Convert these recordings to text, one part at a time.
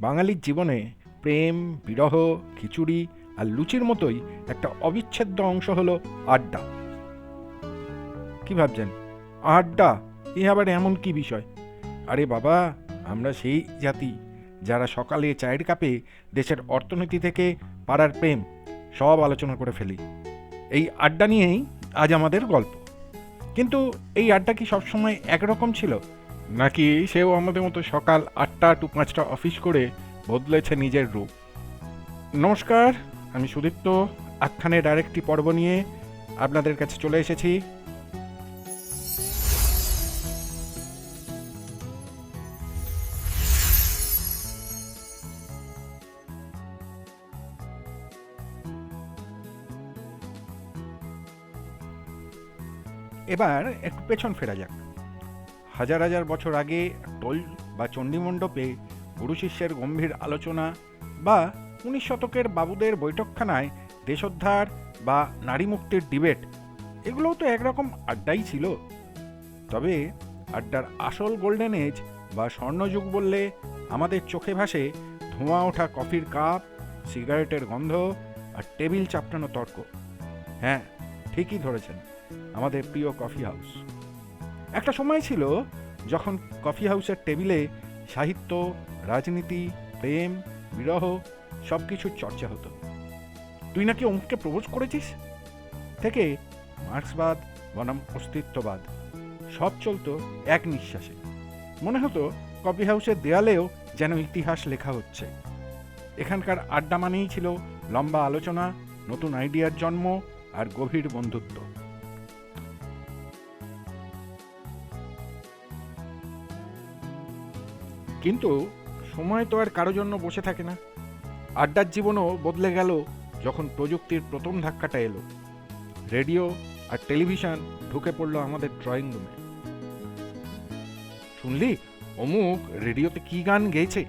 বাঙালির জীবনে প্রেম, বিরহ, খিচুড়ি আর লুচির মতোই একটা অবিচ্ছেদ্য অংশ হলো আড্ডা। কি ভাবছেন? আড্ডা? এ আবার এমন কি বিষয়? আরে বাবা, আমরা সেই জাতি যারা সকালে চায়ের কাপে দেশের অর্থনীতি থেকে পাড়ার প্রেম সব আলোচনা করে ফেলি। এই আড্ডা নিয়েই আজ আমাদের গল্প। কিন্তু এই আড্ডা কি সবসময় একরকম ছিল? নাকি সেও আমাদের মতো সকাল আটটা টু পাঁচটা অফিস করে বদলেছে নিজের রূপ? নমস্কার, আমি সুদীপ্ত, আখ্যানের আরেকটি পর্ব নিয়ে আপনাদের কাছে চলে এসেছি। এবার একটু পেছন ফেরা যাক। হাজার হাজার বছর আগে টোল বা চণ্ডীমণ্ডপে গুরু শিষ্যের গম্ভীর আলোচনা বা উনিশ শতকের বাবুদের বৈঠকখানায় দেশোদ্ধার বা নারী মুক্তির ডিবেট, এগুলোও তো একরকম আড্ডাই ছিল। তবে আড্ডার আসল গোল্ডেন এজ বা স্বর্ণযুগ বললে আমাদের চোখে ভাসে ধোঁয়া ওঠা কফির কাপ, সিগারেটের গন্ধ আর টেবিল চাপটানো তর্ক। হ্যাঁ ঠিকই ধরেছেন, আমাদের প্রিয় কফি হাউস। একটা সময় ছিল যখন কফি হাউসের টেবিলে সাহিত্য, রাজনীতি, প্রেম, বিরহ সব কিছুর চর্চা হতো। তুই নাকি অমুককে প্রবোজ করেছিস? থেকে মার্ক্সবাদ, বনাম অস্তিত্ববাদ, সব চলতো এক নিঃশ্বাসে। মনে হতো কফি হাউসের দেয়ালেও যেন ইতিহাস লেখা হচ্ছে। এখানকার আড্ডা মানেই ছিল লম্বা আলোচনা, নতুন আইডিয়ার জন্ম আর গভীর বন্ধুত্ব। কিন্তু সময় তো আর কারও জন্য বসে থাকে না। আড্ডার জীবনও বদলে গেল যখন প্রযুক্তির প্রথম ধাক্কাটা এলো। রেডিও আর টেলিভিশন ঢুকে পড়ল আমাদের ড্রয়িং রুমে। শুনলি, অমুক রেডিওতে কি গান গেয়েছে?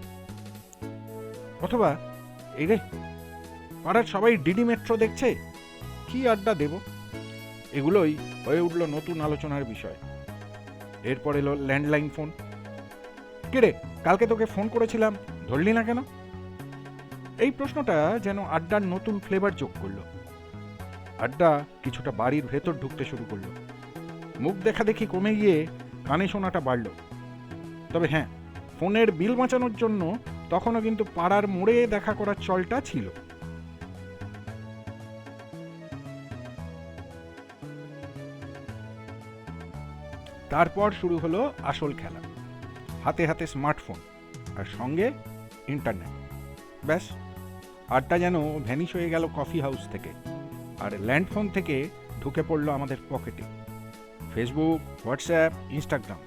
অথবা, এই রে, পাড়ার সবাই ডিডি মেট্রো দেখছে? কি আড্ডা দেব? এগুলোই হয়ে উঠল নতুন আলোচনার বিষয়। এরপর এলো ল্যান্ডলাইন ফোন। কিরে কালকে তোকে ফোন করেছিলাম, ধরলি না কেন? এই প্রশ্নটা যেন আড্ডার নতুন ফ্লেভার যোগ করল। আড্ডা কিছুটা বাড়ির ভেতর ঢুকতে শুরু করল। মুখ দেখা দেখি কমে গিয়ে কানে শোনাটা বাড়লো। তবে হ্যাঁ ফোনের বিল বাঁচানোর জন্য তখনও কিন্তু পাড়ার মোড়ে দেখা করার চলটা ছিল। তারপর শুরু হলো আসল খেলা। হাতে হাতে স্মার্টফোন আর সঙ্গে ইন্টারনেট। ব্যাস, আড্ডা যেন ভ্যানিশ হয়ে গেল কফি হাউস থেকে আর ল্যান্ডফোন থেকে ঢুকে পড়ল আমাদের পকেটে। Facebook, WhatsApp, Instagram.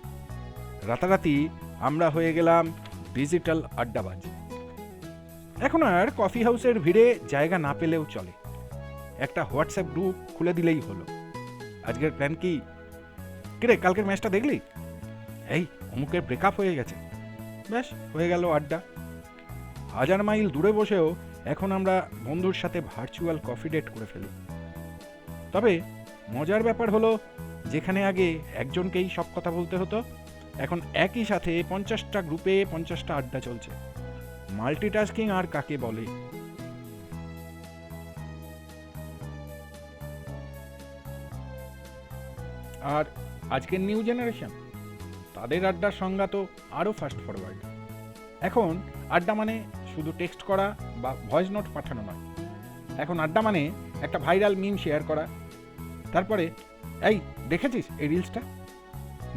রাতারাতি আমরা হয়ে গেলাম ডিজিটাল আড্ডাবাজ। এখন আর কফি হাউসের ভিড়ে জায়গা না পেলেও চলে। একটা হোয়াটসঅ্যাপ গ্রুপ খুলে দিলেই হলো। আজকের প্ল্যান কি? কিরে, কালকের ম্যাচটা দেখলি? এই অমুকের ব্রেকআপ হয়ে গেছে। ব্যাস, হয়ে গেল আড্ডা। হাজার মাইল দূরে বসেও এখন আমরা বন্ধুর সাথে ভার্চুয়াল কফি ডেট করে ফেলি। তবে মজার ব্যাপার হলো, যেখানে আগে একজনকেই সব কথা বলতে হতো, এখন একই সাথে পঞ্চাশটা গ্রুপে পঞ্চাশটা আড্ডা চলছে। মাল্টিটাস্কিং আর কাকে বলে? আর আজকের নিউ জেনারেশন তাদের আড্ডার সংজ্ঞা তো আরও ফাস্ট ফরওয়ার্ড এখন আড্ডা মানে শুধু টেক্সট করা বা ভয়েস নোট পাঠানো নয়। এখন আড্ডা মানে একটা ভাইরাল মিম শেয়ার করা। তারপরে, এই, দেখেছিস এই রিলসটা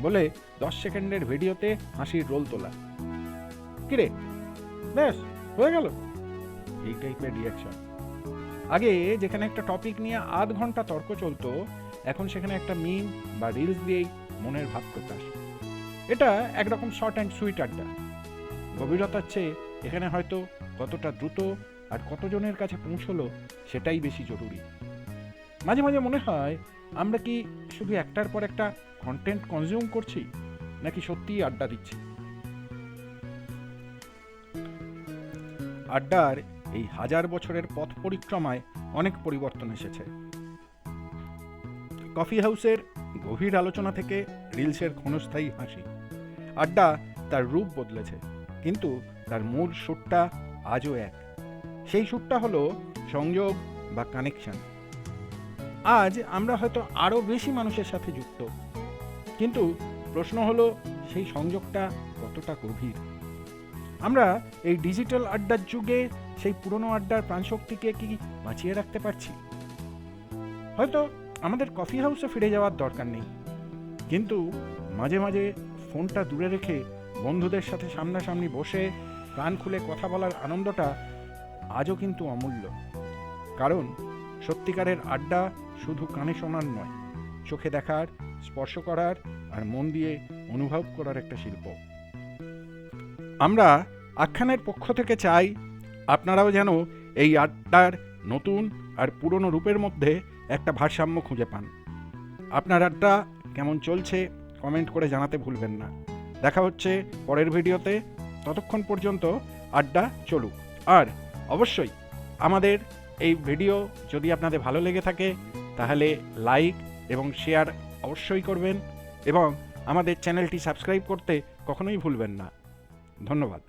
বলে দশ সেকেন্ডের ভিডিওতে হাসির রোল তোলা। কিরে ব্যাস হয়ে গেল? এই টাইপের রিয়াকশন আগে যেখানে একটা টপিক নিয়ে আধ ঘণ্টা তর্ক চলতো, এখন সেখানে একটা মিম বা রিলস দিয়েই মনের ভাব প্রকাশ। এটা একরকম শর্ট অ্যান্ড সুইট আড্ডা। গভীরতার চেয়ে এখানে হয়তো কতটা দ্রুত আর কতজনের কাছে পৌঁছলো সেটাই বেশি জরুরি। মাঝে মাঝে মনে হয় আমরা কি শুধু একটার পর একটা কন্টেন্ট কনজিউম করছি, নাকি সত্যিই আড্ডা দিচ্ছি? আড্ডার এই হাজার বছরের পথ পরিক্রমায় অনেক পরিবর্তন এসেছে। কফি হাউসের গভীর আলোচনা থেকে রিলসের ক্ষণস্থায়ী হাসি। আড্ডা তার রূপ বদলেছে, কিন্তু তার মূল সুরটা আজও এক। সেই সুরটা হলো সংযোগ বা কানেকশন আজ আমরা হয়তো আরও বেশি মানুষের সাথে যুক্ত, কিন্তু প্রশ্ন হলো সেই সংযোগটা কতটা গভীর? আমরা এই ডিজিটাল আড্ডার যুগে সেই পুরনো আড্ডার প্রাণশক্তিকে কি বাঁচিয়ে রাখতে পারছি? হয়তো আমাদের কফি হাউসে ফিরে যাওয়ার দরকার নেই। কিন্তু মাঝে মাঝে ফোনটা দূরে রেখে বন্ধুদের সাথে সামনাসামনি বসে প্রাণ খুলে কথা বলার আনন্দটা আজও কিন্তু অমূল্য। কারণ সত্যিকারের আড্ডা শুধু কানে শোনার নয়, চোখে দেখার, স্পর্শ করার আর মন দিয়ে অনুভব করার একটা শিল্প। আমরা আখ্যানের পক্ষ থেকে চাই আপনারাও যেন এই আড্ডার নতুন আর পুরনো রূপের মধ্যে একটা ভারসাম্য খুঁজে পান। আপনার আড্ডা কেমন চলছে কমেন্ট করে জানাতে ভুলবেন না। দেখা হচ্ছে পরের ভিডিওতে, ততক্ষণ পর্যন্ত আড্ডা চলুক। আর অবশ্যই আমাদের এই ভিডিও যদি আপনাদের ভালো লেগে থাকে, তাহলে লাইক এবং শেয়ার অবশ্যই করবেন এবং আমাদের চ্যানেলটি সাবস্ক্রাইব করতে কখনোই ভুলবেন না। ধন্যবাদ।